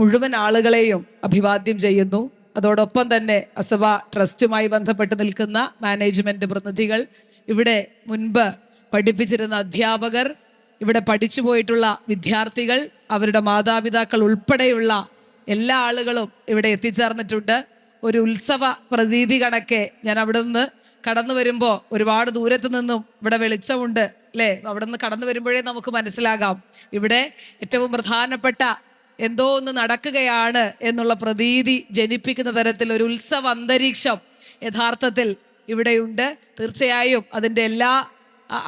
മുഴുവൻ ആളുകളെയും അഭിവാദ്യം ചെയ്യുന്നു. അതോടൊപ്പം തന്നെ അസഭ ട്രസ്റ്റുമായി ബന്ധപ്പെട്ട് നിൽക്കുന്ന മാനേജ്മെന്റ് പ്രതിനിധികൾ ഇവിടെ മുൻപ് പഠിപ്പിച്ചിരുന്ന അധ്യാപകർ ഇവിടെ പഠിച്ചു പോയിട്ടുള്ള വിദ്യാർത്ഥികൾ അവരുടെ മാതാപിതാക്കൾ ഉൾപ്പെടെയുള്ള എല്ലാ ആളുകളും ഇവിടെ എത്തിച്ചേർന്നിട്ടുണ്ട്. ഒരു ഉത്സവ പ്രതീതി കണക്കെ ഞാൻ അവിടെ നിന്ന് കടന്നു വരുമ്പോൾ ഒരുപാട് ദൂരത്ത് നിന്നും ഇവിടെ വെളിച്ചമുണ്ട് അല്ലേ? അവിടെ നിന്ന് കടന്നു വരുമ്പോഴേ നമുക്ക് മനസ്സിലാകാം. ഇവിടെ ഏറ്റവും പ്രധാനപ്പെട്ട എന്തോ ഒന്ന് നടക്കുകയാണ് എന്നുള്ള പ്രതീതി ജനിപ്പിക്കുന്ന തരത്തിൽ ഒരു ഉത്സവ അന്തരീക്ഷം യഥാർത്ഥത്തിൽ ഇവിടെയുണ്ട്. തീർച്ചയായും അതിന്റെ എല്ലാ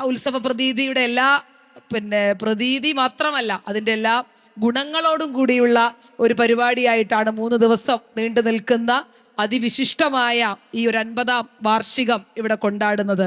ഉത്സവ പ്രതീതിയുടെ എല്ലാ പിന്നെ പ്രതീതി മാത്രമല്ല അതിന്റെ എല്ലാ ഗുണങ്ങളോടും കൂടിയുള്ള ഒരു പരിപാടിയായിട്ടാണ് മൂന്ന് ദിവസം നീണ്ടു നിൽക്കുന്ന അതിവിശിഷ്ടമായ ഈ ഒരു അൻപതാം വാർഷികം ഇവിടെ കൊണ്ടാടുന്നത്.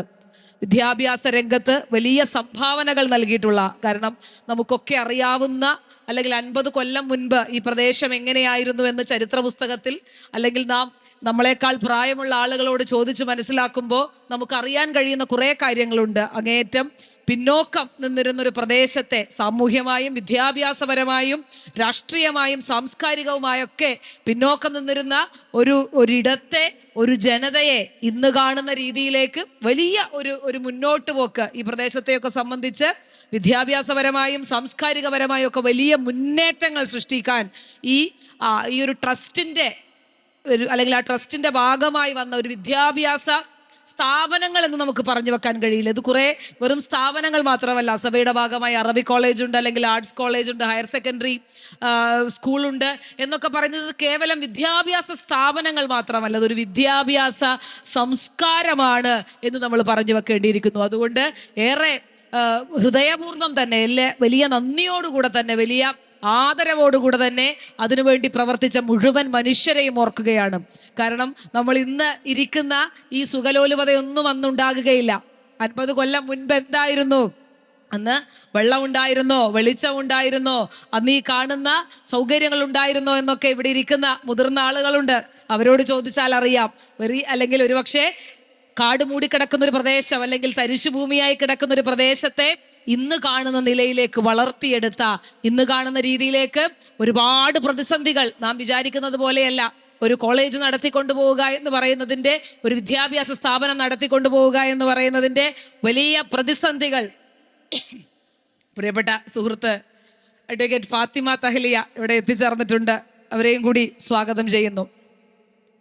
വിദ്യാഭ്യാസ രംഗത്ത് വലിയ സംഭാവനകൾ നൽകിയിട്ടുള്ള കാരണം നമുക്കൊക്കെ അറിയാവുന്ന അല്ലെങ്കിൽ അൻപത് കൊല്ലം മുൻപ് ഈ പ്രദേശം എങ്ങനെയായിരുന്നു എന്ന് ചരിത്ര പുസ്തകത്തിൽ അല്ലെങ്കിൽ നാം നമ്മളെക്കാൾ പ്രായമുള്ള ആളുകളോട് ചോദിച്ച് മനസ്സിലാക്കുമ്പോൾ നമുക്കറിയാൻ കഴിയുന്ന കുറേ കാര്യങ്ങളുണ്ട്. അങ്ങേയറ്റം പിന്നോക്കം നിന്നിരുന്ന ഒരു പ്രദേശത്തെ സാമൂഹ്യമായും വിദ്യാഭ്യാസപരമായും രാഷ്ട്രീയമായും സാംസ്കാരികവുമായൊക്കെ പിന്നോക്കം നിന്നിരുന്ന ഒരു ഒരിടത്തെ ഒരു ജനതയെ ഇന്ന് കാണുന്ന രീതിയിലേക്ക് വലിയ ഒരു ഒരു മുന്നോട്ട് പോക്ക് ഈ പ്രദേശത്തെയൊക്കെ സംബന്ധിച്ച് വിദ്യാഭ്യാസപരമായും സാംസ്കാരികപരമായും ഒക്കെ വലിയ മുന്നേറ്റങ്ങൾ സൃഷ്ടിക്കാൻ ഈ ഈ ഒരു ട്രസ്റ്റിന്റെ ഒരു അല്ലെങ്കിൽ ആ ട്രസ്റ്റിന്റെ ഭാഗമായി വന്ന ഒരു വിദ്യാഭ്യാസ സ്ഥാപനങ്ങൾ എന്ന് നമുക്ക് പറഞ്ഞു വെക്കാൻ കഴിയില്ല. ഇത് കുറെ വെറും സ്ഥാപനങ്ങൾ മാത്രമല്ല. സഭയുടെ ഭാഗമായി അറബി കോളേജ് ഉണ്ട് അല്ലെങ്കിൽ ആർട്സ് കോളേജ് ഉണ്ട് ഹയർ സെക്കൻഡറി സ്കൂളുണ്ട് എന്നൊക്കെ പറയുന്നത് കേവലം വിദ്യാഭ്യാസ സ്ഥാപനങ്ങൾ മാത്രമല്ല. അതൊരു വിദ്യാഭ്യാസ സംസ്കാരമാണ് എന്ന് നമ്മൾ പറഞ്ഞു വെക്കേണ്ടിയിരിക്കുന്നു. അതുകൊണ്ട് ഏറെ ആ, ഹൃദയപൂർവം തന്നെ എല്ലാ വലിയ നന്ദിയോടുകൂടെ തന്നെ വലിയ ആദരവോടുകൂടെ തന്നെ അതിനുവേണ്ടി പ്രവർത്തിച്ച മുഴുവൻ മനുഷ്യരെയും ഓർക്കുകയാണ്. കാരണം നമ്മൾ ഇന്ന് ഇരിക്കുന്ന ഈ സുഖലോലുപതയൊന്നും അന്നുണ്ടാകുകയില്ല അൻപത് കൊല്ലം മുൻപ് എന്തായിരുന്നു? അന്ന് വെള്ളം ഉണ്ടായിരുന്നോ? വെളിച്ചം ഉണ്ടായിരുന്നോ? അന്ന് ഈ കാണുന്ന സൗകര്യങ്ങൾ ഉണ്ടായിരുന്നോ? എന്നൊക്കെ ഇവിടെ ഇരിക്കുന്ന മുതിർന്ന ആളുകളുണ്ട്. അവരോട് ചോദിച്ചാൽ അറിയാം. വെറി അല്ലെങ്കിൽ ഒരുപക്ഷെ കാട് മൂടിക്കിടക്കുന്ന ഒരു പ്രദേശം അല്ലെങ്കിൽ തരിശു ഭൂമിയായി കിടക്കുന്ന ഒരു പ്രദേശത്തെ ഇന്ന് കാണുന്ന നിലയിലേക്ക് വളർത്തിയെടുത്ത ഇന്ന് കാണുന്ന രീതിയിലേക്ക് ഒരുപാട് പ്രതിസന്ധികൾ നാം വിചാരിക്കുന്നത് പോലെയല്ല. ഒരു കോളേജ് നടത്തിക്കൊണ്ടു പോവുക എന്ന് പറയുന്നതിന്റെ ഒരു വിദ്യാഭ്യാസ സ്ഥാപനം നടത്തിക്കൊണ്ടു പോവുക എന്ന് പറയുന്നതിന്റെ വലിയ പ്രതിസന്ധികൾ. പ്രിയപ്പെട്ട സുഹൃത്ത് അഡ്വക്കേറ്റ് ഫാത്തിമ തഹലിയ ഇവിടെ എത്തിച്ചേർന്നിട്ടുണ്ട്. അവരെയും കൂടി സ്വാഗതം ചെയ്യുന്നു.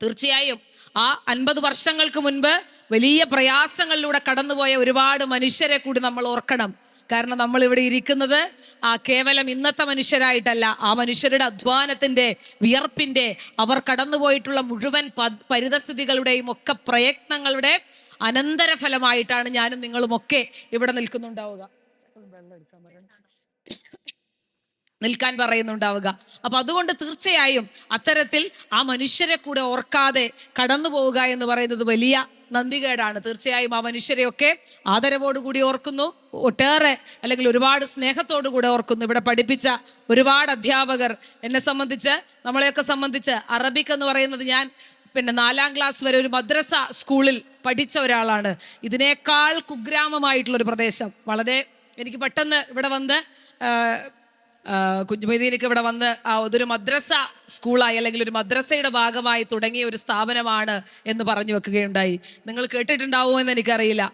തീർച്ചയായും ആ അൻപത് വർഷങ്ങൾക്ക് മുൻപ് വലിയ പ്രയാസങ്ങളിലൂടെ കടന്നുപോയ ഒരുപാട് മനുഷ്യരെ കൂടി നമ്മൾ ഓർക്കണം. കാരണം നമ്മൾ ഇവിടെ ഇരിക്കുന്നത് ആ കേവലം ഇന്നത്തെ മനുഷ്യരായിട്ടല്ല. ആ മനുഷ്യരുടെ അധ്വാനത്തിന്റെ വിയർപ്പിന്റെ അവർ കടന്നുപോയിട്ടുള്ള മുഴുവൻ പരിതസ്ഥിതികളുടെയും ഒക്കെ പ്രയത്നങ്ങളുടെ അനന്തരഫലമായിട്ടാണ് ഞാനും നിങ്ങളും ഒക്കെ ഇവിടെ നിൽക്കുന്നുണ്ടാവുക. നിൽക്കാൻ പറയുന്നുണ്ടാവുക. അപ്പൊ അതുകൊണ്ട് തീർച്ചയായും അത്തരത്തിൽ ആ മനുഷ്യരെ കൂടെ ഓർക്കാതെ കടന്നു പോവുക എന്ന് പറയുന്നത് വലിയ നന്ദികേടാണ്. തീർച്ചയായും ആ മനുഷ്യരെയൊക്കെ ആദരവോടുകൂടി ഓർക്കുന്നു. ഒട്ടേറെ അല്ലെങ്കിൽ ഒരുപാട് സ്നേഹത്തോടു കൂടെ ഓർക്കുന്നു. ഇവിടെ പഠിപ്പിച്ച ഒരുപാട് അധ്യാപകർ എന്നെ സംബന്ധിച്ച് നമ്മളെയൊക്കെ സംബന്ധിച്ച്. അറബിക് എന്ന് പറയുന്നത് ഞാൻ പിന്നെ നാലാം ക്ലാസ് വരെ ഒരു മദ്രസ സ്കൂളിൽ പഠിച്ച ഒരാളാണ്. ഇതിനേക്കാൾ കുഗ്രാമമായിട്ടുള്ള ഒരു പ്രദേശം. വളരെ എനിക്ക് പെട്ടെന്ന് ഇവിടെ വന്ന് കുഞ്ഞുമൈദീനൊക്കെ ഇവിടെ വന്ന് ആ അതൊരു മദ്രസ സ്കൂളായി അല്ലെങ്കിൽ ഒരു മദ്രസയുടെ ഭാഗമായി തുടങ്ങിയ ഒരു സ്ഥാപനമാണ് എന്ന് പറഞ്ഞു വെക്കുകയുണ്ടായി. നിങ്ങൾ കേട്ടിട്ടുണ്ടാവുമോ എന്ന് എനിക്കറിയില്ല.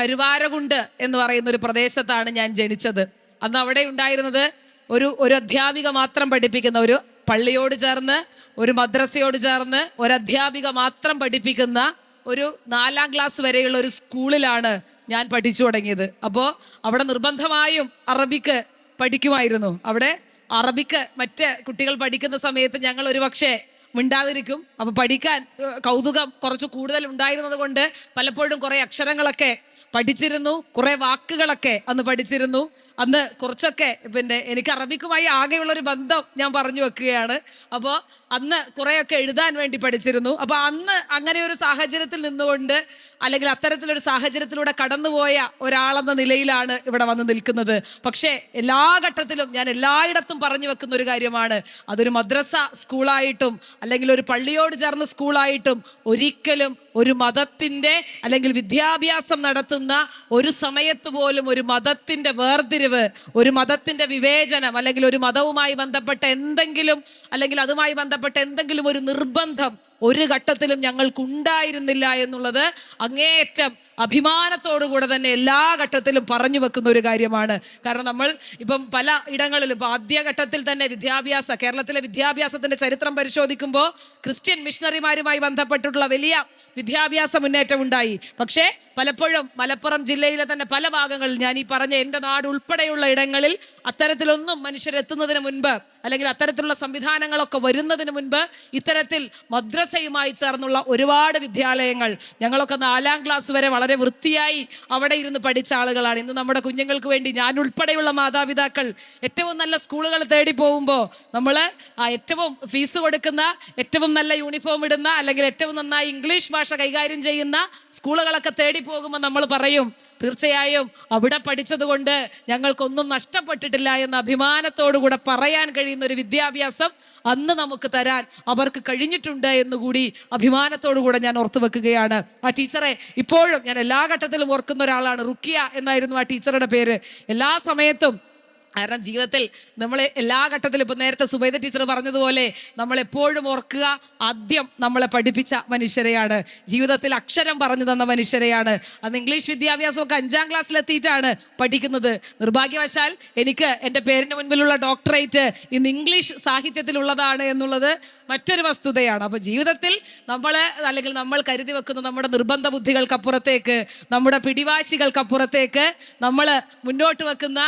കരുവാരകുണ്ട് എന്ന് പറയുന്ന ഒരു പ്രദേശത്താണ് ഞാൻ ജനിച്ചത്. അന്ന് അവിടെ ഉണ്ടായിരുന്നത് ഒരു ഒരു അധ്യാപിക മാത്രം പഠിപ്പിക്കുന്ന ഒരു പള്ളിയോട് ചേർന്ന് ഒരു മദ്രസയോട് ചേർന്ന് ഒരു അധ്യാപിക മാത്രം പഠിപ്പിക്കുന്ന ഒരു നാലാം ക്ലാസ് വരെയുള്ള ഒരു സ്കൂളിലാണ് ഞാൻ പഠിച്ചു തുടങ്ങിയത്. അപ്പോൾ അവിടെ നിർബന്ധമായും അറബിക്ക് പഠിക്കുമായിരുന്നു. അവിടെ അറബിക്ക് മറ്റ് കുട്ടികൾ പഠിക്കുന്ന സമയത്ത് ഞങ്ങൾ ഒരു പക്ഷേ മിണ്ടാതിരിക്കും. അപ്പൊ പഠിക്കാൻ കൗതുകം കുറച്ച് കൂടുതൽ ഉണ്ടായിരുന്നത് കൊണ്ട് പലപ്പോഴും കുറെ അക്ഷരങ്ങളൊക്കെ പഠിച്ചിരുന്നു കുറെ വാക്കുകളൊക്കെ അന്ന് പഠിച്ചിരുന്നു. അന്ന് കുറച്ചൊക്കെ പിന്നെ എനിക്ക് അറബിക്കുമായി ആകെയുള്ളൊരു ബന്ധം ഞാൻ പറഞ്ഞു വെക്കുകയാണ്. അപ്പോൾ അന്ന് കുറേയൊക്കെ എഴുതാൻ വേണ്ടി പഠിച്ചിരുന്നു. അപ്പോൾ അന്ന് അങ്ങനെ ഒരു സാഹചര്യത്തിൽ നിന്നുകൊണ്ട് അല്ലെങ്കിൽ അത്തരത്തിലൊരു സാഹചര്യത്തിലൂടെ കടന്നുപോയ ഒരാളെന്ന നിലയിലാണ് ഇവിടെ വന്ന് നിൽക്കുന്നത്. പക്ഷേ എല്ലാ ഘട്ടത്തിലും ഞാൻ എല്ലായിടത്തും പറഞ്ഞു വെക്കുന്ന ഒരു കാര്യമാണ്. അതൊരു മദ്രസ സ്കൂളായിട്ടും അല്ലെങ്കിൽ ഒരു പള്ളിയോട് ചേർന്ന സ്കൂളായിട്ടും ഒരിക്കലും ഒരു മതത്തിന്റെ അല്ലെങ്കിൽ വിദ്യാഭ്യാസം നടത്തുന്ന ഒരു സമയത്ത് പോലും ഒരു മതത്തിന്റെ വേർതിരിവ് വേർതിരിവ് ഒരു മതത്തിന്റെ വിവേചനം അല്ലെങ്കിൽ ഒരു മതവുമായി ബന്ധപ്പെട്ട എന്തെങ്കിലും അല്ലെങ്കിൽ അതുമായി ബന്ധപ്പെട്ട എന്തെങ്കിലും ഒരു നിർബന്ധം ഒരു ഘട്ടത്തിലും ഞങ്ങൾക്ക് ഉണ്ടായിരുന്നില്ല എന്നുള്ളത് അങ്ങേയറ്റം അഭിമാനത്തോടുകൂടെ തന്നെ എല്ലാ ഘട്ടത്തിലും പറഞ്ഞു വെക്കുന്ന ഒരു കാര്യമാണ്. കാരണം നമ്മൾ ഇപ്പം പല ഇടങ്ങളിലും ഇപ്പം ആദ്യഘട്ടത്തിൽ തന്നെ വിദ്യാഭ്യാസ കേരളത്തിലെ വിദ്യാഭ്യാസത്തിന്റെ ചരിത്രം പരിശോധിക്കുമ്പോൾ ക്രിസ്ത്യൻ മിഷണറിമാരുമായി ബന്ധപ്പെട്ടിട്ടുള്ള വലിയ വിദ്യാഭ്യാസ മുന്നേറ്റം ഉണ്ടായി. പക്ഷേ പലപ്പോഴും മലപ്പുറം ജില്ലയിലെ തന്നെ പല ഭാഗങ്ങളിൽ ഞാൻ ഈ പറഞ്ഞ എന്റെ നാട് ഉൾപ്പെടെയുള്ള ഇടങ്ങളിൽ അത്തരത്തിലൊന്നും മനുഷ്യരെത്തുന്നതിന് മുൻപ് അല്ലെങ്കിൽ അത്തരത്തിലുള്ള സംവിധാനങ്ങളൊക്കെ വരുന്നതിന് മുൻപ് ഇത്തരത്തിൽ മദ്രസയുമായി ചേർന്നുള്ള ഒരുപാട് വിദ്യാലയങ്ങൾ. ഞങ്ങളൊക്കെ നാലാം ക്ലാസ് വരെ വളരെ വൃത്തിയായി അവിടെ ഇരുന്ന് പഠിച്ച ആളുകളാണ്. ഇന്ന് നമ്മുടെ കുഞ്ഞുങ്ങൾക്ക് വേണ്ടി ഞാൻ ഉൾപ്പെടെയുള്ള മാതാപിതാക്കൾ ഏറ്റവും നല്ല സ്കൂളുകൾ തേടി പോകുമ്പോൾ നമ്മൾ ആ ഏറ്റവും ഫീസ് കൊടുക്കുന്ന ഏറ്റവും നല്ല യൂണിഫോം ഇടുന്ന അല്ലെങ്കിൽ ഏറ്റവും നന്നായി ഇംഗ്ലീഷ് ഭാഷ കൈകാര്യം ചെയ്യുന്ന സ്കൂളുകളൊക്കെ തേടി പോകുമ്പോൾ നമ്മൾ പറയും തീർച്ചയായും അവിടെ പഠിച്ചതുകൊണ്ട് ഞങ്ങൾക്കൊന്നും നഷ്ടപ്പെട്ടിട്ടില്ല എന്ന അഭിമാനത്തോടുകൂടെ പറയാൻ കഴിയുന്ന ഒരു വിദ്യാഭ്യാസം അന്ന് നമുക്ക് തരാൻ അവർക്ക് കഴിഞ്ഞിട്ടുണ്ട് എന്നുകൂടി അഭിമാനത്തോടുകൂടെ ഞാൻ ഓർത്തു വെക്കുകയാണ്. ആ ടീച്ചറെ ഇപ്പോഴും ഞാൻ എല്ലാ ഘട്ടത്തിലും ഓർക്കുന്ന ഒരാളാണ് റുക്കിയ എന്നായിരുന്നു ആ ടീച്ചറുടെ പേര്. എല്ലാ സമയത്തും കാരണം ജീവിതത്തിൽ നമ്മൾ എല്ലാ ഘട്ടത്തിലും ഇപ്പം നേരത്തെ സുബൈദ ടീച്ചർ പറഞ്ഞതുപോലെ നമ്മൾ എപ്പോഴും ഓർക്കുക ആദ്യം നമ്മളെ പഠിപ്പിച്ച മനുഷ്യരെയാണ്. ജീവിതത്തിൽ അക്ഷരം പറഞ്ഞു തന്ന മനുഷ്യരെയാണ്. അന്ന് ഇംഗ്ലീഷ് വിദ്യാഭ്യാസമൊക്കെ അഞ്ചാം ക്ലാസ്സിലെത്തിയിട്ടാണ് പഠിക്കുന്നത്. നിർഭാഗ്യവശാൽ എനിക്ക് എന്റെ പേരിന് മുൻപിലുള്ള ഡോക്ടറേറ്റ് ഇന്ന് ഇംഗ്ലീഷ് സാഹിത്യത്തിലുള്ളതാണ് എന്നുള്ളത് മറ്റൊരു വസ്തുതയാണ്. അപ്പോൾ ജീവിതത്തിൽ നമ്മൾ അല്ലെങ്കിൽ നമ്മൾ കരുതി വെക്കുന്ന നമ്മുടെ നിർബന്ധ ബുദ്ധികൾക്കപ്പുറത്തേക്ക് നമ്മുടെ പിടിവാശികൾക്കപ്പുറത്തേക്ക് നമ്മൾ മുന്നോട്ട് വെക്കുന്ന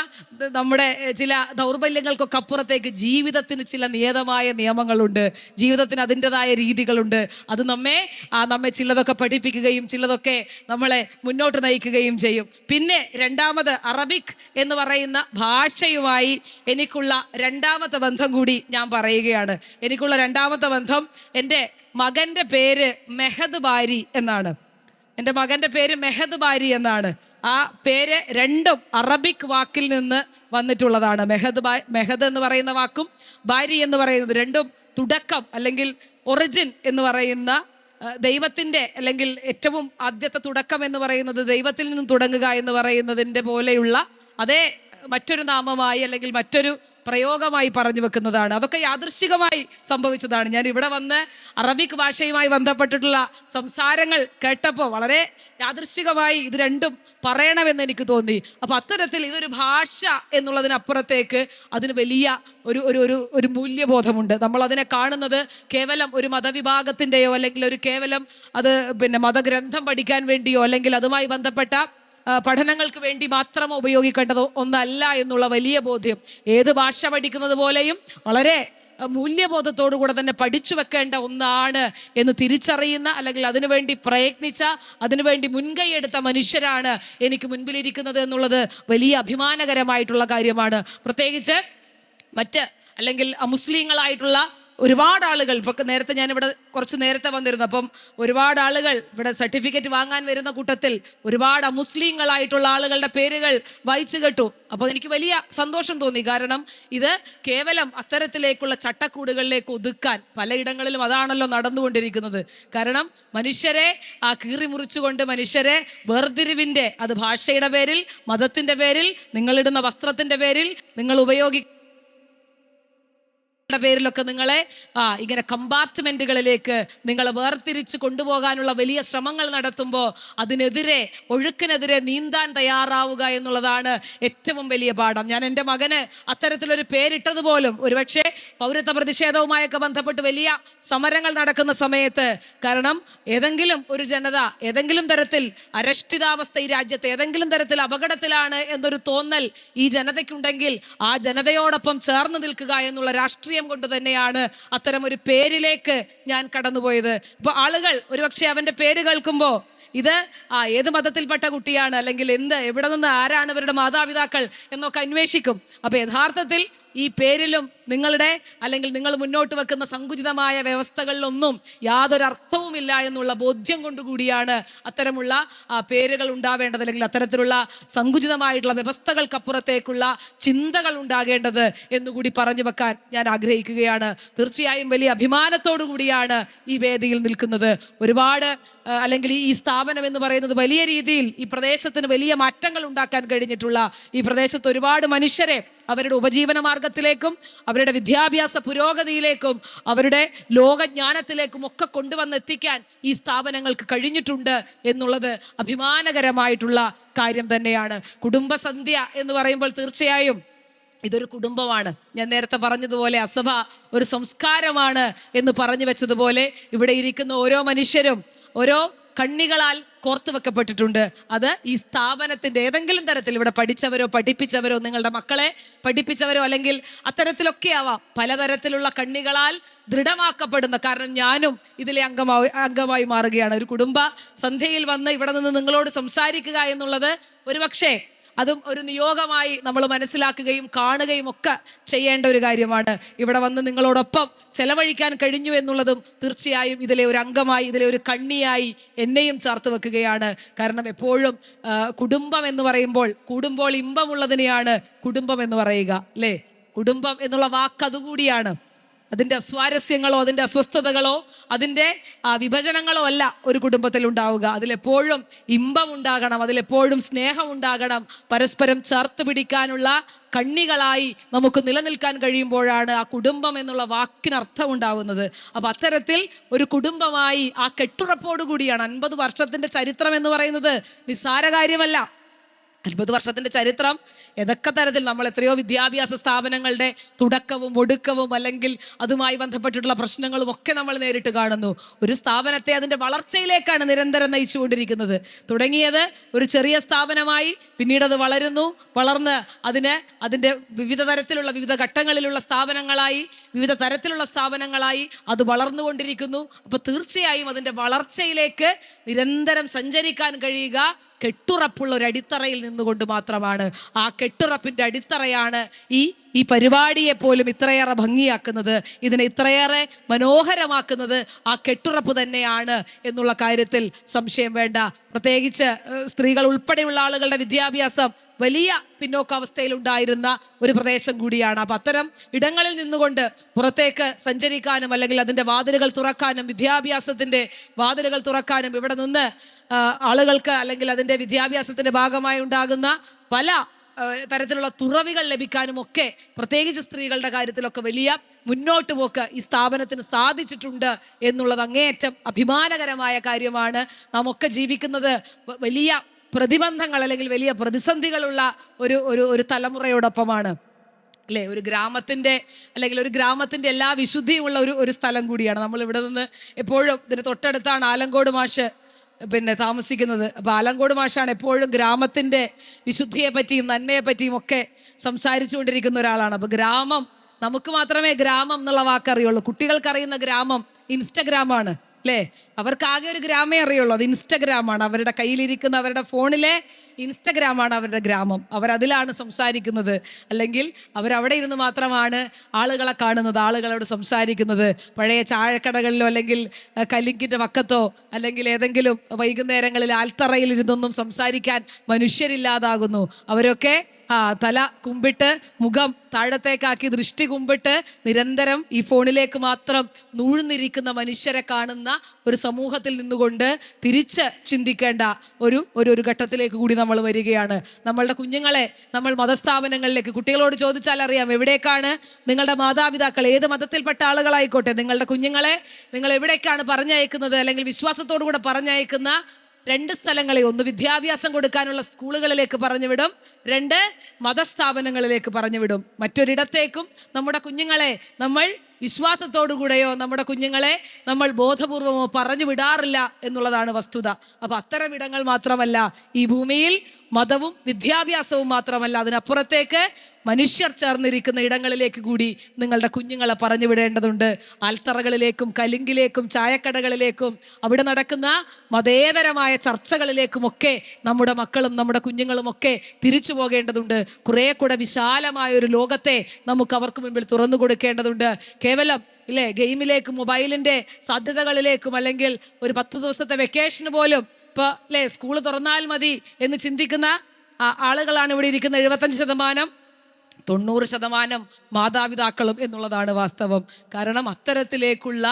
നമ്മുടെ ചില ദൗർബല്യങ്ങൾക്കൊക്കെ അപ്പുറത്തേക്ക് ജീവിതത്തിന് ചില നിയതമായ നിയമങ്ങളുണ്ട്. ജീവിതത്തിന് അതിന്റെതായ രീതികളുണ്ട്. അത് നമ്മെ നമ്മെ ചിലതൊക്കെ പഠിപ്പിക്കുകയും ചിലതൊക്കെ നമ്മളെ മുന്നോട്ട് നയിക്കുകയും ചെയ്യും. പിന്നെ രണ്ടാമത് അറബിക് എന്ന് പറയുന്ന ഭാഷയുമായി എനിക്കുള്ള രണ്ടാമത്തെ ബന്ധം കൂടി ഞാൻ പറയുകയാണ്. എനിക്കുള്ള രണ്ടാമത്തെ ബന്ധം എന്റെ മകന്റെ പേര് മെഹദ് ബാരി എന്നാണ്. എന്റെ മകന്റെ പേര് മെഹദ് ബാരി എന്നാണ്. ആ പേര് രണ്ടും അറബിക് വാക്കിൽ നിന്ന് വന്നിട്ടുള്ളതാണ്. മെഹദ് മെഹദ് എന്ന് പറയുന്ന വാക്കും ബാരി എന്ന് പറയുന്നത് രണ്ടും തുടക്കം അല്ലെങ്കിൽ ഒറിജിൻ എന്ന് പറയുന്ന ദൈവത്തിന്റെ അല്ലെങ്കിൽ ഏറ്റവും ആദ്യത്തെ തുടക്കം എന്ന് പറയുന്നത് ദൈവത്തിൽ നിന്നും തുടങ്ങുക എന്ന് പറയുന്നതിന്റെ പോലെയുള്ള അതേ മറ്റൊരു നാമമായി അല്ലെങ്കിൽ മറ്റൊരു പ്രയോഗമായി പറഞ്ഞു വെക്കുന്നതാണ്. അതൊക്കെ യാദൃശികമായി സംഭവിച്ചതാണ്. ഞാൻ ഇവിടെ വന്ന് അറബിക് ഭാഷയുമായി ബന്ധപ്പെട്ടിട്ടുള്ള സംസാരങ്ങൾ കേട്ടപ്പോൾ വളരെ യാദൃശികമായി ഇത് രണ്ടും പറയണമെന്ന് എനിക്ക് തോന്നി. അപ്പൊ അത്തരത്തിൽ ഇതൊരു ഭാഷ എന്നുള്ളതിനപ്പുറത്തേക്ക് അതിന് വലിയ ഒരു ഒരു ഒരു ഒരു മൂല്യബോധമുണ്ട്. നമ്മൾ അതിനെ കാണുന്നത് കേവലം ഒരു മതവിഭാഗത്തിന്റെയോ അല്ലെങ്കിൽ ഒരു കേവലം അത് പിന്നെ മതഗ്രന്ഥം പഠിക്കാൻ വേണ്ടിയോ അല്ലെങ്കിൽ അതുമായി ബന്ധപ്പെട്ട പഠനങ്ങൾക്ക് വേണ്ടി മാത്രം ഉപയോഗിക്കേണ്ടത് ഒന്നല്ല എന്നുള്ള വലിയ ബോധ്യം. ഏത് ഭാഷ പഠിക്കുന്നത് പോലെയും വളരെ മൂല്യബോധത്തോടു കൂടെ തന്നെ പഠിച്ചു വെക്കേണ്ട ഒന്നാണ് എന്ന് തിരിച്ചറിയുന്ന അല്ലെങ്കിൽ അതിനുവേണ്ടി പ്രയത്നിച്ച അതിനുവേണ്ടി മുൻകൈ എടുത്ത മനുഷ്യരാണ് എനിക്ക് മുൻപിലിരിക്കുന്നത് എന്നുള്ളത് വലിയ അഭിമാനകരമായിട്ടുള്ള കാര്യമാണ്. പ്രത്യേകിച്ച് മറ്റ് അല്ലെങ്കിൽ അമുസ്ലിങ്ങളായിട്ടുള്ള ഒരുപാട് ആളുകൾ ഇപ്പൊ നേരത്തെ ഇവിടെ കുറച്ച് നേരത്തെ വന്നിരുന്നു. അപ്പം ഒരുപാട് ആളുകൾ ഇവിടെ സർട്ടിഫിക്കറ്റ് വാങ്ങാൻ വരുന്ന കൂട്ടത്തിൽ ഒരുപാട് അമുസ്ലിങ്ങളായിട്ടുള്ള ആളുകളുടെ പേരുകൾ വായിച്ചു കേട്ടു. അപ്പോൾ എനിക്ക് വലിയ സന്തോഷം തോന്നി. കാരണം ഇത് കേവലം അത്തരത്തിലേക്കുള്ള ചട്ടക്കൂടുകളിലേക്ക് ഒതുക്കാൻ പലയിടങ്ങളിലും അതാണല്ലോ നടന്നുകൊണ്ടിരിക്കുന്നത്. കാരണം മനുഷ്യരെ ആ കീറി മുറിച്ചുകൊണ്ട് മനുഷ്യരെ വേർതിരിവിന്റെ അത് ഭാഷയുടെ പേരിൽ മതത്തിന്റെ പേരിൽ നിങ്ങളിടുന്ന വസ്ത്രത്തിന്റെ പേരിൽ നിങ്ങൾ ഉപയോഗി യുടെ പേരിലൊക്കെ നിങ്ങളെ ഇങ്ങനെ കമ്പാർട്ട്മെന്റുകളിലേക്ക് നിങ്ങളെ വേർതിരിച്ച് കൊണ്ടുപോകാനുള്ള വലിയ ശ്രമങ്ങൾ നടത്തുമ്പോൾ അതിനെതിരെ ഒഴുക്കിനെതിരെ നീന്താൻ തയ്യാറാവുക എന്നുള്ളതാണ് ഏറ്റവും വലിയ പാഠം. ഞാൻ എന്റെ മകന് അത്തരത്തിലൊരു പേരിട്ടത് പോലും ഒരുപക്ഷെ പൗരത്വ പ്രതിഷേധവുമായൊക്കെ ബന്ധപ്പെട്ട് വലിയ സമരങ്ങൾ നടക്കുന്ന സമയത്ത് കാരണം ഏതെങ്കിലും ഒരു ജനത ഏതെങ്കിലും തരത്തിൽ അരക്ഷിതാവസ്ഥ ഈ രാജ്യത്ത് ഏതെങ്കിലും തരത്തിൽ അപകടത്തിലാണ് എന്നൊരു തോന്നൽ ഈ ജനതയ്ക്കുണ്ടെങ്കിൽ ആ ജനതയോടൊപ്പം ചേർന്ന് നിൽക്കുക എന്നുള്ള രാഷ്ട്രീയം കൊണ്ട് തന്നെയാണ് അത്തരം ഒരു പേരിലേക്ക് ഞാൻ കടന്നുപോയത്. ഇപ്പൊ ആളുകൾ ഒരുപക്ഷെ അവന്റെ പേര് കേൾക്കുമ്പോൾ ഇത് ആ ഏത് മതത്തിൽപ്പെട്ട കുട്ടിയാണ് അല്ലെങ്കിൽ എന്ത് എവിടെ നിന്ന് ആരാണ് ഇവരുടെ മാതാപിതാക്കൾ എന്നൊക്കെ അന്വേഷിക്കും. അപ്പൊ യഥാർത്ഥത്തിൽ ഈ പേരിലും നിങ്ങളുടെ അല്ലെങ്കിൽ നിങ്ങൾ മുന്നോട്ട് വെക്കുന്ന സങ്കുചിതമായ വ്യവസ്ഥകളിലൊന്നും യാതൊരു അർത്ഥവുമില്ല എന്നുള്ള ബോധ്യം കൊണ്ടുകൂടിയാണ് അത്തരമുള്ള പേരുകൾ ഉണ്ടാവേണ്ടത് അല്ലെങ്കിൽ അത്തരത്തിലുള്ള സങ്കുചിതമായിട്ടുള്ള വ്യവസ്ഥകൾക്കപ്പുറത്തേക്കുള്ള ചിന്തകൾ ഉണ്ടാകേണ്ടത് എന്നുകൂടി പറഞ്ഞു വെക്കാൻ ഞാൻ ആഗ്രഹിക്കുകയാണ്. തീർച്ചയായും വലിയ അഭിമാനത്തോടു കൂടിയാണ് ഈ വേദിയിൽ നിൽക്കുന്നത്. ഒരുപാട് അല്ലെങ്കിൽ ഈ സ്ഥാപനം എന്ന് പറയുന്നത് വലിയ രീതിയിൽ ഈ പ്രദേശത്തിന് വലിയ മാറ്റങ്ങൾ ഉണ്ടാക്കാൻ കഴിഞ്ഞിട്ടുള്ള ഈ പ്രദേശത്ത് ഒരുപാട് മനുഷ്യരെ അവരുടെ ഉപജീവന മാർഗത്തിലേക്കും അവരുടെ വിദ്യാഭ്യാസ പുരോഗതിയിലേക്കും അവരുടെ ലോകജ്ഞാനത്തിലേക്കും ഒക്കെ കൊണ്ടുവന്നെത്തിക്കാൻ ഈ സ്ഥാപനങ്ങൾക്ക് കഴിഞ്ഞിട്ടുണ്ട് എന്നുള്ളത് അഭിമാനകരമായിട്ടുള്ള കാര്യം തന്നെയാണ്. കുടുംബസന്ധ്യ എന്ന് പറയുമ്പോൾ തീർച്ചയായും ഇതൊരു കുടുംബമാണ്. ഞാൻ നേരത്തെ പറഞ്ഞതുപോലെ അസഭ ഒരു സംസ്കാരമാണ് എന്ന് പറഞ്ഞു വെച്ചതുപോലെ ഇവിടെ ഇരിക്കുന്ന ഓരോ മനുഷ്യരും ഓരോ കണ്ണികളാൽ കോർത്തു വെക്കപ്പെട്ടിട്ടുണ്ട്. അത് ഈ സ്ഥാപനത്തിന്റെ ഏതെങ്കിലും തരത്തിൽ ഇവിടെ പഠിച്ചവരോ പഠിപ്പിച്ചവരോ നിങ്ങളുടെ മക്കളെ പഠിപ്പിച്ചവരോ അല്ലെങ്കിൽ അത്തരത്തിലൊക്കെ ആവാം. പലതരത്തിലുള്ള കണ്ണികളാൽ ദൃഢമാക്കപ്പെടുന്ന കാരണം ഞാനും ഇതിലെ അംഗമായി അംഗമായി മാറുകയാണ്. ഒരു കുടുംബ സന്ധ്യയിൽ വന്ന് ഇവിടെ നിന്ന് നിങ്ങളോട് സംസാരിക്കുക എന്നുള്ളത് ഒരുപക്ഷേ അതും ഒരു നിയോഗമായി നമ്മൾ മനസ്സിലാക്കുകയും കാണുകയും ഒക്കെ ചെയ്യേണ്ട ഒരു കാര്യമാണ്. ഇവിടെ വന്ന് നിങ്ങളോടൊപ്പം ചെലവഴിക്കാൻ കഴിഞ്ഞു എന്നുള്ളതും തീർച്ചയായും ഇതിലെ ഒരു അംഗമായി ഇതിലെ ഒരു കണ്ണിയായി എന്നെയും ചേർത്ത് വെക്കുകയാണ്. കാരണം എപ്പോഴും കുടുംബം എന്ന് പറയുമ്പോൾ കൂടുമ്പോൾ ഇമ്പമുള്ളതിനെയാണ് കുടുംബം എന്ന് പറയുക അല്ലേ? കുടുംബം എന്നുള്ള വാക്ക് അതുകൂടിയാണ്. അതിന്റെ അസ്വാരസ്യങ്ങളോ അതിന്റെ അസ്വസ്ഥതകളോ അതിന്റെ വിഭജനങ്ങളോ അല്ല ഒരു കുടുംബത്തിൽ ഉണ്ടാവുക. അതിലെപ്പോഴും ഇമ്പം ഉണ്ടാകണം അതിലെപ്പോഴും സ്നേഹം ഉണ്ടാകണം. പരസ്പരം ചേർത്ത് പിടിക്കാനുള്ള കണ്ണികളായി നമുക്ക് നിലനിൽക്കാൻ കഴിയുമ്പോഴാണ് ആ കുടുംബം എന്നുള്ള വാക്കിന് അർത്ഥം ഉണ്ടാകുന്നത് അപ്പം അത്തരത്തിൽ ഒരു കുടുംബമായി ആ കെട്ടുറപ്പോടു കൂടിയാണ് അൻപത് വർഷത്തിന്റെ ചരിത്രം എന്ന് പറയുന്നത് നിസ്സാര കാര്യമല്ല. അൻപത് വർഷത്തിന്റെ ചരിത്രം ഏതൊക്കെ തരത്തിൽ നമ്മൾ എത്രയോ വിദ്യാഭ്യാസ സ്ഥാപനങ്ങളുടെ തുടക്കവും ഒടുക്കവും അല്ലെങ്കിൽ അതുമായി ബന്ധപ്പെട്ടിട്ടുള്ള പ്രശ്നങ്ങളും ഒക്കെ നമ്മൾ നേരിട്ട് കാണുന്നു. ഒരു സ്ഥാപനത്തെ അതിന്റെ വളർച്ചയിലേക്കാണ് നിരന്തരം നയിച്ചുകൊണ്ടിരിക്കുന്നത്. തുടങ്ങിയത് ഒരു ചെറിയ സ്ഥാപനമായി പിന്നീട് അത് വളരുന്നു. വളർന്ന് അതിന് അതിന്റെ വിവിധ തരത്തിലുള്ള വിവിധ ഘട്ടങ്ങളിലുള്ള സ്ഥാപനങ്ങളായി വിവിധ തരത്തിലുള്ള സ്ഥാപനങ്ങളായി അത് വളർന്നുകൊണ്ടിരിക്കുന്നു. അപ്പോൾ തീർച്ചയായും അതിന്റെ വളർച്ചയിലേക്ക് നിരന്തരം സഞ്ചരിക്കാൻ കഴിയുക. കെട്ടുറപ്പുള്ള ഒരു അടിത്തറയിൽ നിന്നുകൊണ്ട് മാത്രമാണ് ആ കെട്ടുറപ്പിന്റെ അടിത്തറയാണ് ഈ ഈ പരിപാടിയെ പോലും ഇത്രയേറെ ഭംഗിയാക്കുന്നത്. ഇതിനെ ഇത്രയേറെ മനോഹരമാക്കുന്നത് ആ കെട്ടുറപ്പ് തന്നെയാണ് എന്നുള്ള കാര്യത്തിൽ സംശയം വേണ്ട. പ്രത്യേകിച്ച് സ്ത്രീകൾ ഉൾപ്പെടെയുള്ള ആളുകളുടെ വിദ്യാഭ്യാസം വലിയ പിന്നോക്കാവസ്ഥയിലുണ്ടായിരുന്ന ഒരു പ്രദേശം കൂടിയാണ്. അപ്പം അത്തരം ഇടങ്ങളിൽ നിന്നുകൊണ്ട് പുറത്തേക്ക് സഞ്ചരിക്കാനും അല്ലെങ്കിൽ അതിന്റെ വാതിലുകൾ തുറക്കാനും വിദ്യാഭ്യാസത്തിന്റെ വാതിലുകൾ തുറക്കാനും ഇവിടെ നിന്ന് ആളുകൾക്ക് അല്ലെങ്കിൽ അതിന്റെ വിദ്യാഭ്യാസത്തിന്റെ ഭാഗമായി ഉണ്ടാകുന്ന പല തരത്തിലുള്ള തുറവികൾ ലഭിക്കാനും ഒക്കെ പ്രത്യേകിച്ച് സ്ത്രീകളുടെ കാര്യത്തിലൊക്കെ വലിയ മുന്നോട്ട് പോക്ക് ഈ സ്ഥാപനത്തിന് സാധിച്ചിട്ടുണ്ട് എന്നുള്ളത് അങ്ങേയറ്റം അഭിമാനകരമായ കാര്യമാണ്. നാം ഒക്കെ ജീവിക്കുന്നത് വലിയ പ്രതിബന്ധങ്ങൾ അല്ലെങ്കിൽ വലിയ പ്രതിസന്ധികളുള്ള ഒരു ഒരു ഒരു തലമുറയോടൊപ്പമാണ്. അല്ലേ? ഒരു ഗ്രാമത്തിന്റെ അല്ലെങ്കിൽ ഒരു ഗ്രാമത്തിന്റെ എല്ലാ വിശുദ്ധിയുമുള്ള ഒരു ഒരു സ്ഥലം കൂടിയാണ്. നമ്മൾ ഇവിടെ നിന്ന് എപ്പോഴും ഇതിന് തൊട്ടടുത്താണ് ആലങ്കോട് മാഷ് പിന്നെ താമസിക്കുന്നത്. അപ്പോൾ ആലങ്കോട് മാഷാണ് എപ്പോഴും ഗ്രാമത്തിന്റെ വിശുദ്ധിയെ പറ്റിയും നന്മയെ പറ്റിയും ഒക്കെ സംസാരിച്ചുകൊണ്ടിരിക്കുന്ന ഒരാളാണ്. അപ്പോൾ ഗ്രാമം നമുക്ക് മാത്രമേ ഗ്രാമം എന്നുള്ള വാക്കറിയുള്ളൂ. കുട്ടികൾക്കറിയുന്ന ഗ്രാമം ഇൻസ്റ്റഗ്രാമാണ്. അല്ലേ അവർക്ക് ആകെ ഒരു ഗ്രാമേ അറിയുള്ളൂ. അത് ഇൻസ്റ്റഗ്രാമാണ്. അവരുടെ കയ്യിലിരിക്കുന്ന അവരുടെ ഫോണിലെ ഇൻസ്റ്റഗ്രാമാണ് അവരുടെ ഗ്രാമം. അവരതിലാണ് സംസാരിക്കുന്നത്. അല്ലെങ്കിൽ അവരവിടെ ഇരുന്ന് മാത്രമാണ് ആളുകളെ കാണുന്നത് ആളുകളോട് സംസാരിക്കുന്നത്. പഴയ ചാഴക്കടകളിലോ അല്ലെങ്കിൽ കലിങ്കിന്റെ വക്കത്തോ അല്ലെങ്കിൽ ഏതെങ്കിലും വൈകുന്നേരങ്ങളിൽ ആൽത്തറയിൽ ഇരുന്നൊന്നും സംസാരിക്കാൻ മനുഷ്യരില്ലാതാകുന്നു. അവരൊക്കെ ആ തല കുമ്പിട്ട് മുഖം താഴത്തേക്കാക്കി ദൃഷ്ടി കുമ്പിട്ട് നിരന്തരം ഈ ഫോണിലേക്ക് മാത്രം നൂഴ്ന്നിരിക്കുന്ന മനുഷ്യരെ കാണുന്ന ഒരു സമൂഹത്തിൽ നിന്നുകൊണ്ട് തിരിച്ച് ചിന്തിക്കേണ്ട ഒരു ഒരു ഒരു ഘട്ടത്തിലേക്ക് കൂടി നമ്മൾ വരികയാണ്. നമ്മളുടെ കുഞ്ഞുങ്ങളെ നമ്മൾ മതസ്ഥാപനങ്ങളിലേക്ക് കുട്ടികളോട് ചോദിച്ചാൽ അറിയാം എവിടേക്കാണ് നിങ്ങളുടെ മാതാപിതാക്കൾ? ഏത് മതത്തിൽപ്പെട്ട ആളുകളായിക്കോട്ടെ? നിങ്ങളുടെ കുഞ്ഞുങ്ങളെ നിങ്ങൾ എവിടേക്കാണ് പറഞ്ഞയക്കുന്നത്? അല്ലെങ്കിൽ വിശ്വാസത്തോടു കൂടെ പറഞ്ഞയക്കുന്ന രണ്ട് സ്ഥലങ്ങളെ ഒന്ന് വിദ്യാഭ്യാസം കൊടുക്കാനുള്ള സ്കൂളുകളിലേക്ക് പറഞ്ഞു വിടും രണ്ട് മതസ്ഥാപനങ്ങളിലേക്ക് പറഞ്ഞു വിടും മറ്റൊരിടത്തേക്കും നമ്മുടെ കുഞ്ഞുങ്ങളെ നമ്മൾ വിശ്വാസത്തോടുകൂടെയോ നമ്മുടെ കുഞ്ഞുങ്ങളെ നമ്മൾ ബോധപൂർവമോ പറഞ്ഞു വിടാറില്ല എന്നുള്ളതാണ് വസ്തുത. അപ്പൊ അത്തരം ഇടങ്ങൾ മാത്രമല്ല ഈ ഭൂമിയിൽ മതവും വിദ്യാഭ്യാസവും മാത്രമല്ല അതിനപ്പുറത്തേക്ക് മനുഷ്യർ ചേർന്നിരിക്കുന്ന ഇടങ്ങളിലേക്ക് കൂടി നിങ്ങളുടെ കുഞ്ഞുങ്ങളെ പറഞ്ഞു വിടേണ്ടതുണ്ട്. അൽത്തറകളിലേക്കും കലിങ്കിലേക്കും ചായക്കടകളിലേക്കും അവിടെ നടക്കുന്ന മതേതരമായ ചർച്ചകളിലേക്കുമൊക്കെ നമ്മുടെ മക്കളും നമ്മുടെ കുഞ്ഞുങ്ങളുമൊക്കെ തിരിച്ചു പോകേണ്ടതുണ്ട്. കുറേ കൂടെ വിശാലമായ ഒരു ലോകത്തെ നമുക്ക് അവർക്ക് മുമ്പിൽ തുറന്നു കൊടുക്കേണ്ടതുണ്ട്. കേവലം ഇല്ലേ ഗെയിമിലേക്കും മൊബൈലിന്റെ സാധ്യതകളിലേക്കും അല്ലെങ്കിൽ ഒരു പത്ത് ദിവസത്തെ വെക്കേഷന് പോലും ഇപ്പൊ അല്ലേ സ്കൂൾ തുറന്നാൽ മതി എന്ന് ചിന്തിക്കുന്ന ആളുകളാണ് ഇവിടെ ഇരിക്കുന്ന എഴുപത്തഞ്ച് ശതമാനം തൊണ്ണൂറ് ശതമാനം മാതാപിതാക്കളും എന്നുള്ളതാണ് വാസ്തവം. കാരണം അത്തരത്തിലേക്കുള്ള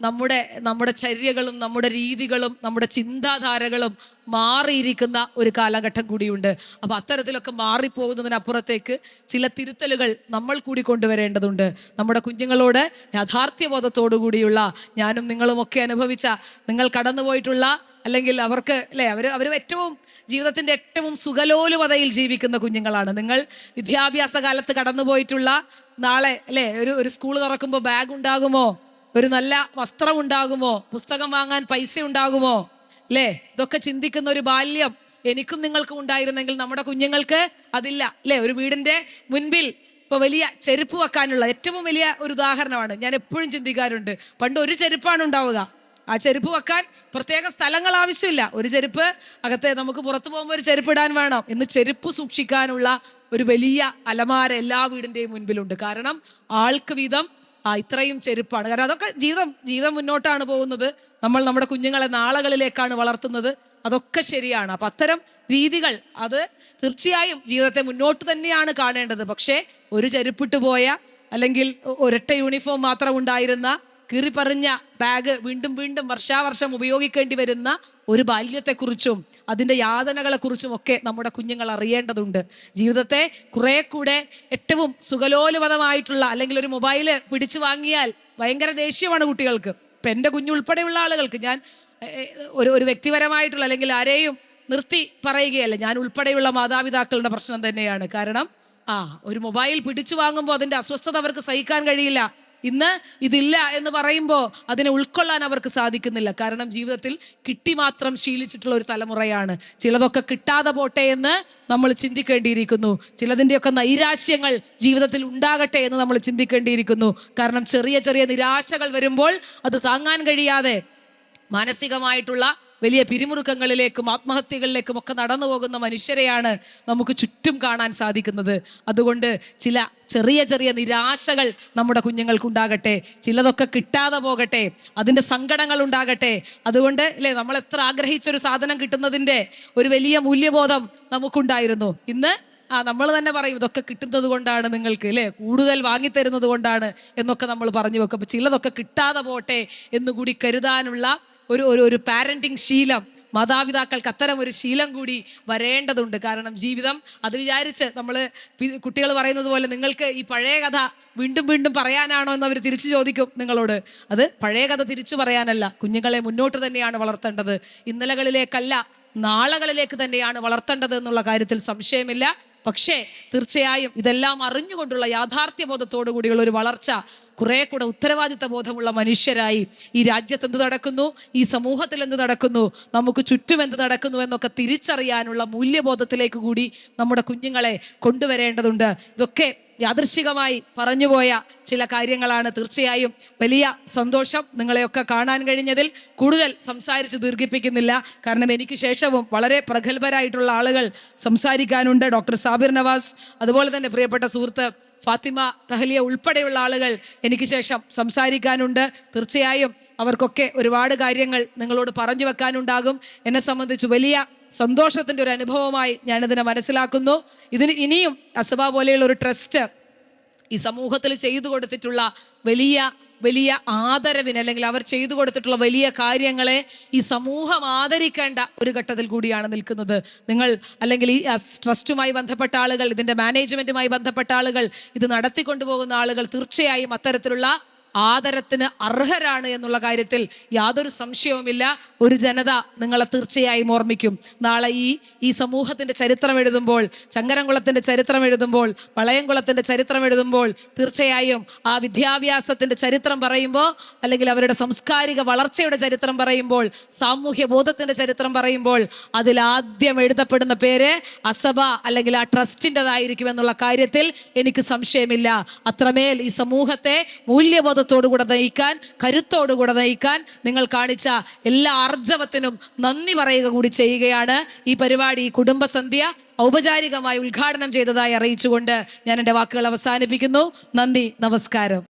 നമ്മുടെ നമ്മുടെ ചര്യകളും നമ്മുടെ രീതികളും നമ്മുടെ ചിന്താധാരകളും മാറിയിരിക്കുന്ന ഒരു കാലഘട്ടം കൂടിയുണ്ട്. അപ്പോൾ അത്തരത്തിലൊക്കെ മാറിപ്പോകുന്നതിനപ്പുറത്തേക്ക് ചില തിരുത്തലുകൾ നമ്മൾ കൂടി കൊണ്ടുവരേണ്ടതുണ്ട്. നമ്മുടെ കുഞ്ഞുങ്ങളോട് യാഥാർത്ഥ്യബോധത്തോടു കൂടിയുള്ള ഞാനും നിങ്ങളുമൊക്കെ അനുഭവിച്ച നിങ്ങൾ കടന്നുപോയിട്ടുള്ള അല്ലെങ്കിൽ അവർക്ക് അല്ലേ അവർ അവർ ഏറ്റവും ജീവിതത്തിന്റെ ഏറ്റവും സുഖലോലുപതയിൽ ജീവിക്കുന്ന കുഞ്ഞുങ്ങളാണ്. നിങ്ങൾ വിദ്യാഭ്യാസ കാലത്ത് കടന്നുപോയിട്ടുള്ള നാളെ അല്ലേ ഒരു ഒരു സ്കൂൾ തുറക്കുമ്പോൾ ബാഗ് ഉണ്ടാകുമോ ഒരു നല്ല വസ്ത്രം ഉണ്ടാകുമോ പുസ്തകം വാങ്ങാൻ പൈസ ഉണ്ടാകുമോ അല്ലേ ഇതൊക്കെ ചിന്തിക്കുന്ന ഒരു ബാല്യം എനിക്കും നിങ്ങൾക്കും ഉണ്ടായിരുന്നെങ്കിൽ നമ്മുടെ കുഞ്ഞുങ്ങൾക്ക് അതില്ല. അല്ലേ ഒരു വീടിന്റെ മുൻപിൽ ഇപ്പൊ വലിയ ചെരുപ്പ് വെക്കാനുള്ള ഏറ്റവും വലിയ ഒരു ഉദാഹരണമാണ്. ഞാൻ എപ്പോഴും ചിന്തിക്കാറുണ്ട്. പണ്ട് ഒരു ചെരുപ്പാണ് ഉണ്ടാവുക. ആ ചെരുപ്പ് വെക്കാൻ പ്രത്യേക സ്ഥലങ്ങൾ ആവശ്യമില്ല. ഒരു ചെരുപ്പ് അകത്തെ നമുക്ക് പുറത്തു പോകുമ്പോൾ ഒരു ചെരുപ്പ് ഇടാൻ വേണം ഇന്ന് ചെരുപ്പ് സൂക്ഷിക്കാനുള്ള ഒരു വലിയ അലമാര എല്ലാ വീടിന്റെയും മുൻപിലുണ്ട്. കാരണം ആൾക്ക് വീതം ആ ഇത്രയും ചെരുപ്പാണ്. കാരണം അതൊക്കെ ജീവിതം ജീവിതം മുന്നോട്ടാണ് പോകുന്നത്. നമ്മൾ നമ്മുടെ കുഞ്ഞുങ്ങളെ നാളകളിലേക്കാണ് വളർത്തുന്നത്. അതൊക്കെ ശരിയാണ്. അപ്പം അത്തരം രീതികൾ അത് തീർച്ചയായും ജീവിതത്തെ മുന്നോട്ട് തന്നെയാണ് കാണേണ്ടത്. പക്ഷേ ഒരു ചെരുപ്പിട്ട് പോയ അല്ലെങ്കിൽ ഒരൊറ്റ യൂണിഫോം മാത്രം ഉണ്ടായിരുന്ന കീറിപ്പറിഞ്ഞ ബാഗ് വീണ്ടും വീണ്ടും വർഷാവർഷം ഉപയോഗിക്കേണ്ടി വരുന്ന ഒരു ബാല്യത്തെക്കുറിച്ചും അതിന്റെ യാതനകളെക്കുറിച്ചും ഒക്കെ നമ്മുടെ കുഞ്ഞുങ്ങൾ അറിയേണ്ടതുണ്ട്. ജീവിതത്തെ കുറെ കൂടെ ഏറ്റവും സുഖലോലുപതമായിട്ടുള്ള അല്ലെങ്കിൽ ഒരു മൊബൈൽ പിടിച്ചു വാങ്ങിയാൽ ഭയങ്കര ദേഷ്യമാണ് കുട്ടികൾക്ക്. ഇപ്പം എന്റെ കുഞ്ഞുൾപ്പെടെയുള്ള ആളുകൾക്ക് ഞാൻ ഒരു ഒരു വ്യക്തിപരമായിട്ടുള്ള അല്ലെങ്കിൽ ആരെയും നിർത്തി പറയുകയല്ല. ഞാൻ ഉൾപ്പെടെയുള്ള മാതാപിതാക്കളുടെ പ്രശ്നം തന്നെയാണ്. കാരണം ആ ഒരു മൊബൈൽ പിടിച്ചു വാങ്ങുമ്പോൾ അതിന്റെ അസ്വസ്ഥത അവർക്ക് സഹിക്കാൻ കഴിയില്ല. ഇന്ന് ഇതില്ല എന്ന് പറയുമ്പോൾ അതിനെ ഉൾക്കൊള്ളാൻ അവർക്ക് സാധിക്കുന്നില്ല. കാരണം ജീവിതത്തിൽ കിട്ടി മാത്രം ശീലിച്ചിട്ടുള്ള ഒരു തലമുറയാണ്. ചിലതൊക്കെ കിട്ടാതെ പോട്ടെ എന്ന് നമ്മൾ ചിന്തിക്കേണ്ടിയിരിക്കുന്നു. ചിലതിന്റെയൊക്കെ നൈരാശ്യങ്ങൾ ജീവിതത്തിൽ ഉണ്ടാകട്ടെ എന്ന് നമ്മൾ ചിന്തിക്കേണ്ടിയിരിക്കുന്നു. കാരണം ചെറിയ ചെറിയ നിരാശകൾ വരുമ്പോൾ അത് താങ്ങാൻ കഴിയാതെ മാനസികമായിട്ടുള്ള വലിയ പിരിമുറുക്കങ്ങളിലേക്കും ആത്മഹത്യകളിലേക്കും ഒക്കെ നടന്നു പോകുന്ന മനുഷ്യരെയാണ് നമുക്ക് ചുറ്റും കാണാൻ സാധിക്കുന്നത്. അതുകൊണ്ട് ചില ചെറിയ ചെറിയ നിരാശകൾ നമ്മുടെ കുഞ്ഞുങ്ങൾക്കുണ്ടാകട്ടെ ചിലതൊക്കെ കിട്ടാതെ പോകട്ടെ അതിന്റെ സങ്കടങ്ങൾ ഉണ്ടാകട്ടെ. അതുകൊണ്ട് അല്ലേ നമ്മൾ എത്ര ആഗ്രഹിച്ചൊരു സാധനം കിട്ടുന്നതിന്റെ ഒരു വലിയ മൂല്യബോധം നമുക്കുണ്ടായിരുന്നു. ഇന്ന് ആ നമ്മൾ തന്നെ പറയും ഇതൊക്കെ കിട്ടുന്നത് കൊണ്ടാണ് നിങ്ങൾക്ക് അല്ലേ കൂടുതൽ വാങ്ങിത്തരുന്നത് കൊണ്ടാണ് എന്നൊക്കെ നമ്മൾ പറഞ്ഞു വെക്കും. അപ്പൊ ചിലതൊക്കെ കിട്ടാതെ പോട്ടെ എന്നുകൂടി കരുതാനുള്ള ഒരു ഒരു പാരന്റിങ് ശീലം മാതാപിതാക്കൾക്ക് അത്തരം ഒരു ശീലം കൂടി വരേണ്ടതുണ്ട്. കാരണം ജീവിതം അത് വിചാരിച്ച് നമ്മൾ കുട്ടികൾ പറയുന്നത് പോലെ നിങ്ങൾക്ക് ഈ പഴയ കഥ വീണ്ടും വീണ്ടും പറയാനാണോ എന്ന് അവർ തിരിച്ചു ചോദിക്കും നിങ്ങളോട്. അത് പഴയ കഥ തിരിച്ചു പറയാനല്ല കുഞ്ഞുങ്ങളെ മുന്നോട്ട് തന്നെയാണ് വളർത്തേണ്ടത്. ഇന്നലകളിലേക്കല്ല നാളകളിലേക്ക് തന്നെയാണ് വളർത്തേണ്ടത് എന്നുള്ള കാര്യത്തിൽ സംശയമില്ല. പക്ഷേ തീർച്ചയായും ഇതെല്ലാം അറിഞ്ഞുകൊണ്ടുള്ള യാഥാർത്ഥ്യബോധത്തോടു കൂടിയുള്ള ഒരു വളർച്ച കുറെ കൂടെ ഉത്തരവാദിത്ത ബോധമുള്ള മനുഷ്യരായി ഈ രാജ്യത്ത് എന്ത് നടക്കുന്നു? ഈ സമൂഹത്തിൽ എന്ത് നടക്കുന്നു? നമുക്ക് ചുറ്റും എന്ത് നടക്കുന്നു എന്നൊക്കെ തിരിച്ചറിയാനുള്ള മൂല്യബോധത്തിലേക്ക് കൂടി നമ്മുടെ കുഞ്ഞുങ്ങളെ കൊണ്ടുവരേണ്ടതുണ്ട്. ഇതൊക്കെ യാദൃശികമായി പറഞ്ഞുപോയ ചില കാര്യങ്ങളാണ് തീർച്ചയായും വലിയ സന്തോഷം നിങ്ങളെയൊക്കെ കാണാൻ കഴിഞ്ഞതിൽ കൂടുതൽ സംസാരിച്ച് ദീർഘിപ്പിക്കുന്നില്ല. കാരണം എനിക്ക് ശേഷവും വളരെ പ്രഗത്ഭരായിട്ടുള്ള ആളുകൾ സംസാരിക്കാനുണ്ട്. ഡോക്ടർ സാബിർ നവാസ് അതുപോലെ തന്നെ പ്രിയപ്പെട്ട സുഹൃത്ത് ഫാത്തിമ തഹലിയ ഉൾപ്പെടെയുള്ള ആളുകൾ എനിക്ക് ശേഷം സംസാരിക്കാനുണ്ട്. തീർച്ചയായും അവർക്കൊക്കെ ഒരുപാട് കാര്യങ്ങൾ നിങ്ങളോട് പറഞ്ഞു വെക്കാനുണ്ടാകും. എന്നെ സംബന്ധിച്ച് വലിയ സന്തോഷത്തിന്റെ ഒരു അനുഭവമായി ഞാനിതിനെ മനസ്സിലാക്കുന്നു. ഇതിന് ഇനിയും അസബ പോലെയുള്ള ഒരു ട്രസ്റ്റ് ഈ സമൂഹത്തിൽ ചെയ്തു കൊടുത്തിട്ടുള്ള വലിയ വലിയ ആദരവിന് അല്ലെങ്കിൽ അവർ ചെയ്തു കൊടുത്തിട്ടുള്ള വലിയ കാര്യങ്ങളെ ഈ സമൂഹം ആദരിക്കേണ്ട ഒരു ഘട്ടത്തിൽ കൂടിയാണ് നിൽക്കുന്നത്. നിങ്ങൾ അല്ലെങ്കിൽ ഈ ട്രസ്റ്റുമായി ബന്ധപ്പെട്ട ആളുകൾ ഇതിന്റെ മാനേജ്മെന്റുമായി ബന്ധപ്പെട്ട ആളുകൾ ഇത് നടത്തിക്കൊണ്ടുപോകുന്ന ആളുകൾ തീർച്ചയായും അത്തരത്തിലുള്ള ആദരത്തിന് അർഹരാണ് എന്നുള്ള കാര്യത്തിൽ യാതൊരു സംശയവുമില്ല. ഒരു ജനത നിങ്ങളെ തീർച്ചയായും ഓർമ്മിക്കും. നാളെ ഈ ഈ സമൂഹത്തിന്റെ ചരിത്രം എഴുതുമ്പോൾ ചങ്കരംകുളത്തിന്റെ ചരിത്രം എഴുതുമ്പോൾ പളയംകുളത്തിന്റെ ചരിത്രം എഴുതുമ്പോൾ തീർച്ചയായും ആ വിദ്യാഭ്യാസത്തിന്റെ ചരിത്രം പറയുമ്പോൾ അല്ലെങ്കിൽ അവരുടെ സാംസ്കാരിക വളർച്ചയുടെ ചരിത്രം പറയുമ്പോൾ സാമൂഹ്യ ബോധത്തിന്റെ ചരിത്രം പറയുമ്പോൾ അതിൽ ആദ്യം എഴുതപ്പെടുന്ന പേര് അസഭ അല്ലെങ്കിൽ ആ ട്രസ്റ്റിന്റെതായിരിക്കും എന്നുള്ള കാര്യത്തിൽ എനിക്ക് സംശയമില്ല. അത്രമേൽ ഈ സമൂഹത്തെ മൂല്യബോധത്തോടുകൂടെ നയിക്കാൻ കരുത്തോടുകൂടെ നയിക്കാൻ നിങ്ങൾ കാണിച്ച എല്ലാ ആർജവത്തിനും നന്ദി പറയുക കൂടി ചെയ്യുകയാണ്. ഈ പരിപാടി കുടുംബസന്ധ്യ ഔപചാരികമായി ഉദ്ഘാടനം ചെയ്തതായി അറിയിച്ചുകൊണ്ട് ഞാൻ എന്റെ വാക്കുകൾ അവസാനിപ്പിക്കുന്നു. നന്ദി നമസ്കാരം.